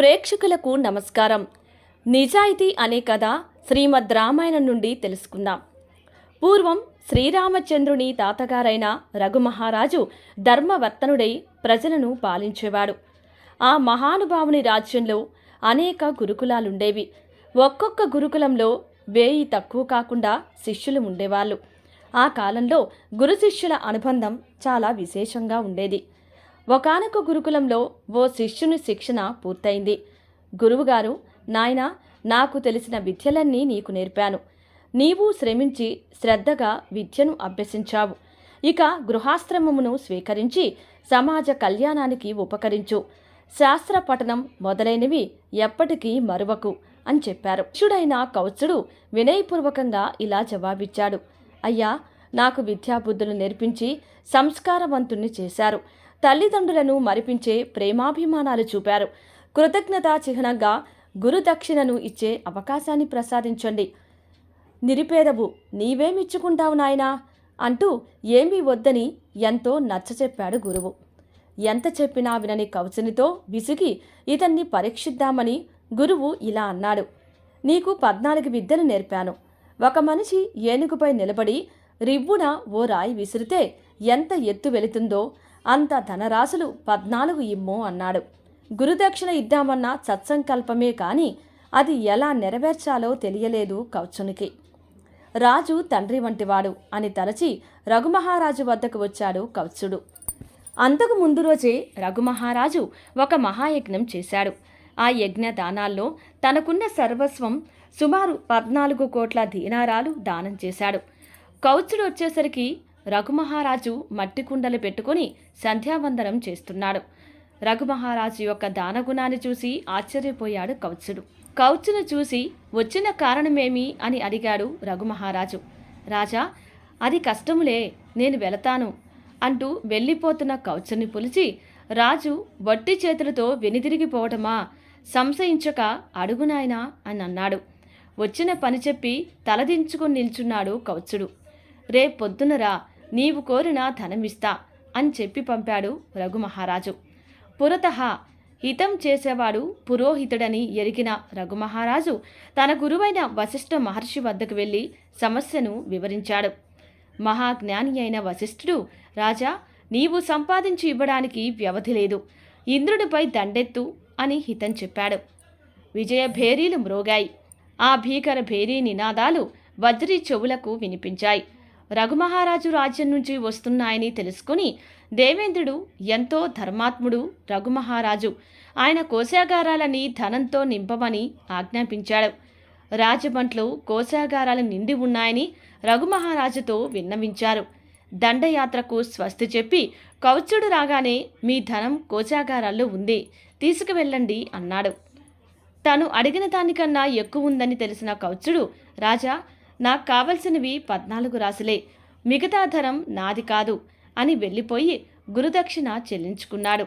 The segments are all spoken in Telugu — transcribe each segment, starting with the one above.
ప్రేక్షకులకు నమస్కారం. నిజాయితీ అనే కథ శ్రీమద్ రామాయణం నుండి తెలుసుకుందాం. పూర్వం శ్రీరామచంద్రుని తాతగారైన రఘుమహారాజు ధర్మవర్తనుడై ప్రజలను పాలించేవాడు. ఆ మహానుభావుని రాజ్యంలో అనేక గురుకులాలుండేవి. ఒక్కొక్క గురుకులంలో వేయి తక్కువ కాకుండా శిష్యులు ఉండేవాళ్ళు. ఆ కాలంలో గురు శిష్యుల అనుబంధం చాలా విశేషంగా ఉండేది. ఒకనొక గురుకులంలో ఓ శిష్యుని శిక్షణ పూర్తయింది. గురువుగారు నాయన నాకు తెలిసిన విద్యలన్నీ నీకు నేర్పాను. నీవు శ్రమించి శ్రద్ధగా విద్యను అభ్యసించావు. ఇక గృహాశ్రమమును స్వీకరించి సమాజ కళ్యాణానికి ఉపకరించు. శాస్త్ర పఠనం మొదలైనవి ఎప్పటికీ మరువకు అని చెప్పారు. శిష్యుడైన కౌత్సుడు వినయపూర్వకంగా ఇలా జవాబిచ్చాడు. అయ్యా నాకు విద్యాబుద్ధులు నేర్పించి సంస్కారవంతుణ్ణి చేశారు. తల్లిదండ్రులను మరిపించే ప్రేమాభిమానాలు చూపారు. కృతజ్ఞతా చిహ్నంగా గురుదక్షిణను ఇచ్చే అవకాశాన్ని ప్రసాదించండి. నిరుపేదవు నీవేమిచ్చుకుంటావు నాయనా అంటూ ఏమీ వద్దని ఎంతో నచ్చచెప్పాడు గురువు. ఎంత చెప్పినా వినని కవచనితో విసిగి ఇతన్ని పరీక్షిద్దామని గురువు ఇలా అన్నాడు. నీకు పద్నాలుగు విద్యలు నేర్పాను. ఒక మనిషి ఏనుగుపై నిలబడి రివ్వున ఓ రాయి విసిరితే ఎంత ఎత్తు వెళుతుందో అంత ధనరాశులు పద్నాలుగు ఇమ్ము అన్నాడు. గురుదక్షిణ ఇద్దామన్న సత్సంకల్పమే కాని అది ఎలా నెరవేర్చాలో తెలియలేదు కౌచునికి. రాజు తండ్రి వంటివాడు అని తలచి రఘుమహారాజు వద్దకు వచ్చాడు కౌత్సుడు అంతకు ముందు రోజే రఘుమహారాజు ఒక మహాయజ్ఞం చేశాడు. ఆ యజ్ఞ దానాల్లో తనకున్న సర్వస్వం సుమారు పద్నాలుగు కోట్ల దీనారాలు దానం చేశాడు. కౌత్సుడు వచ్చేసరికి రఘుమహారాజు మట్టి కుండలు పెట్టుకుని సంధ్యావందనం చేస్తున్నాడు. రఘుమహారాజు యొక్క దానగుణాన్ని చూసి ఆశ్చర్యపోయాడు కౌత్సుడు కౌత్సును చూసి వచ్చిన కారణమేమి అని అడిగాడు రఘుమహారాజు. రాజా అది కష్టములే నేను వెళతాను అంటూ వెళ్ళిపోతున్న కౌత్సుని పులిచి రాజు వట్టి చేతులతో వెనుదిరిగిపోవటమా సంశయించక అడుగునాయనా అని అన్నాడు. వచ్చిన పని చెప్పి తలదించుకుని నిల్చున్నాడు కౌత్సుడు రేపొద్దునరా నీవు కోరిన ధనమిస్తా అని చెప్పి పంపాడు రఘుమహారాజు. పురతః హితం చేసేవాడు పురోహితుడని ఎరిగిన రఘుమహారాజు తన గురువైన వశిష్ఠ మహర్షి వద్దకు వెళ్ళి సమస్యను వివరించాడు. మహాజ్ఞాని అయిన వశిష్ఠుడు రాజా నీవు సంపాదించి ఇవ్వడానికి వ్యవధి లేదు ఇంద్రుడిపై దండెత్తు అని హితం చెప్పాడు. విజయ భేరీలు మ్రోగాయి. ఆ భీకర భేరీ నినాదాలు వజ్రీ చెవులకు వినిపించాయి. రఘుమహారాజు రాజ్యం నుంచి వస్తున్నాయని తెలుసుకుని దేవేంద్రుడు ఎంతో ధర్మాత్ముడు రఘుమహారాజు. ఆయన కోశాగారాలని ధనంతో నింపమని ఆజ్ఞాపించాడు. రాజబంట్లు కోశాగారాలు నిండి ఉన్నాయని రఘుమహారాజుతో విన్నవించారు. దండయాత్రకు స్వస్తి చెప్పి కౌచుడు రాగానే మీ ధనం కోశాగారాల్లో ఉంది తీసుకువెళ్ళండి అన్నాడు. తను అడిగిన దానికన్నా ఎక్కువ ఉందని తెలిసిన కౌచుడు రాజా నాకు కావలసినవి పద్నాలుగు రాసులే. మిగతా ధరం నాది కాదు అని వెళ్ళిపోయి గురుదక్షిణ చెల్లించుకున్నాడు.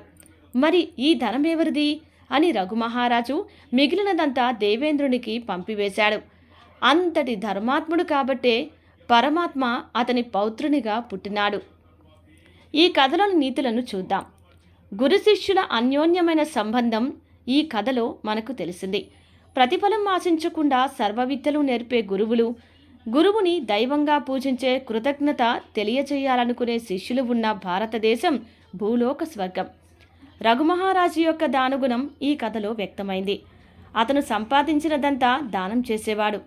మరి ఈ ధనం ఎవరిది? అని రఘుమహారాజు మిగిలినదంతా దేవేంద్రునికి పంపివేశాడు. అంతటి ధర్మాత్ముడు కాబట్టే పరమాత్మ అతని పౌత్రునిగా పుట్టినాడు. ఈ కథలోని నీతులను చూద్దాం. గురు శిష్యుల అన్యోన్యమైన సంబంధం ఈ కథలో మనకు తెలిసింది. ప్రతిఫలం ఆశించకుండా సర్వవిద్యలు నేర్పే గురువులు గురువుని దైవంగా పూజించే కృతజ్ఞత తెలియచేయాలనుకునే శిష్యులు ఉన్న భారతదేశం భూలోక స్వర్గం. రఘుమహారాజు యొక్క దానుగుణం ఈ కథలో వ్యక్తమైంది. అతను సంపాదించినదంతా దానం చేసేవాడు.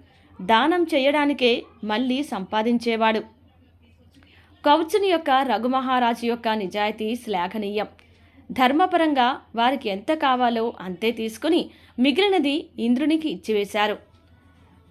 దానం చేయడానికే మళ్ళీ సంపాదించేవాడు. కౌచుని యొక్క రఘుమహారాజు యొక్క నిజాయితీ శ్లాఘనీయం. ధర్మపరంగా వారికి ఎంత కావాలో అంతే తీసుకుని మిగిలినది ఇంద్రునికి ఇచ్చివేశారు.